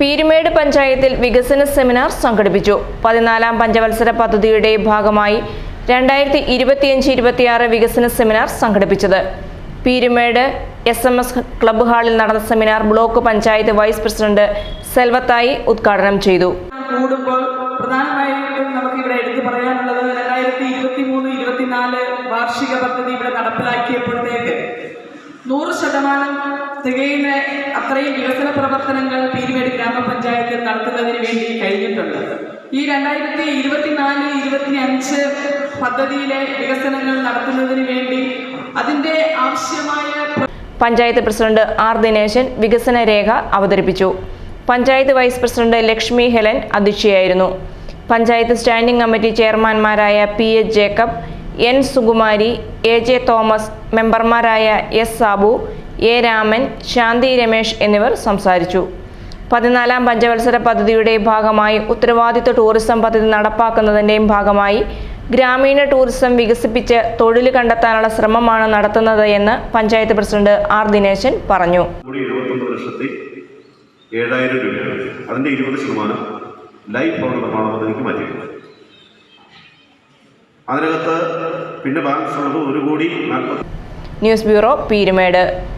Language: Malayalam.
പീരുമേട് പഞ്ചായത്തിൽ വികസന സെമിനാർ സംഘടിപ്പിച്ചു. പതിനാലാം പഞ്ചവത്സര പദ്ധതിയുടെ ഭാഗമായി രണ്ടായിരത്തി ഇരുപത്തിയഞ്ച് ഇരുപത്തിയാറ് വികസന സെമിനാർ സംഘടിപ്പിച്ചത്. Peermade S M S club ഹാളിൽ നടന്ന seminar block panchayat vice president സെൽവത്തായി ഉദ്ഘാടനം ചെയ്തു. കൂടുമ്പോൾ നമുക്ക് ഇവിടെ എടുത്തു പറയാനുള്ളത് രണ്ടായിരത്തി ഇരുപത്തി മൂന്ന് ഇരുപത്തിനാല് വാർഷിക പദ്ധതി ഇവിടെ നടപ്പിലാക്കിയപ്പോഴത്തേക്ക് നൂറ് ശതമാനം തികയുന്ന അത്രയും വികസന പ്രവർത്തനങ്ങൾ കഴിഞ്ഞിട്ടുണ്ട് ഈ രണ്ടായിരത്തി ഇരുപത്തിനാല് ഇരുപത്തി അഞ്ച് പദ്ധതിയിലെ വികസനങ്ങൾ നടത്തുന്നതിന് വേണ്ടി അതിന്റെ ആവശ്യമായ പഞ്ചായത്ത് പ്രസിഡന്റ് ആർ ദിനേശൻ വികസന രേഖ അവതരിപ്പിച്ചു. Panchayat vice president Lakshmi Helen അധ്യക്ഷയായിരുന്നു. Panchayat standing committee ചെയർമാൻമാരായ P H Jacob N Sukumari A J Thomas മെമ്പർമാരായ എസ് സാബു എ രാമൻ ശാന്തി രമേശ് എന്നിവർ സംസാരിച്ചു. പതിനാലാം പഞ്ചവത്സര പദ്ധതിയുടെ ഭാഗമായി ഉത്തരവാദിത്വ ടൂറിസം പദ്ധതി നടപ്പാക്കുന്നതിന്റെയും ഭാഗമായി ഗ്രാമീണ ടൂറിസം വികസിപ്പിച്ച് തൊഴിൽ കണ്ടെത്താനുള്ള ശ്രമമാണ് നടത്തുന്നത് എന്ന് പഞ്ചായത്ത് പ്രസിഡന്റ് ആർ ദിനേശൻ പറഞ്ഞു. കൂടി എഴുപത്തൊമ്പത് ലക്ഷത്തി ഏഴായിരം രൂപയാണ്. അതിന്റെ ഇരുപത് ശതമാനം ലൈഫ് ഭവന നിർമ്മാണ പദ്ധതിക്ക് മാറ്റിയിട്ടുണ്ട്. അതിനകത്ത് പിന്നെ ബാലൻസ് ഉള്ളത് ഒരു കോടി നാൽപ്പത്തി ന്യൂസ് ബ്യൂറോ പീരുമേട്.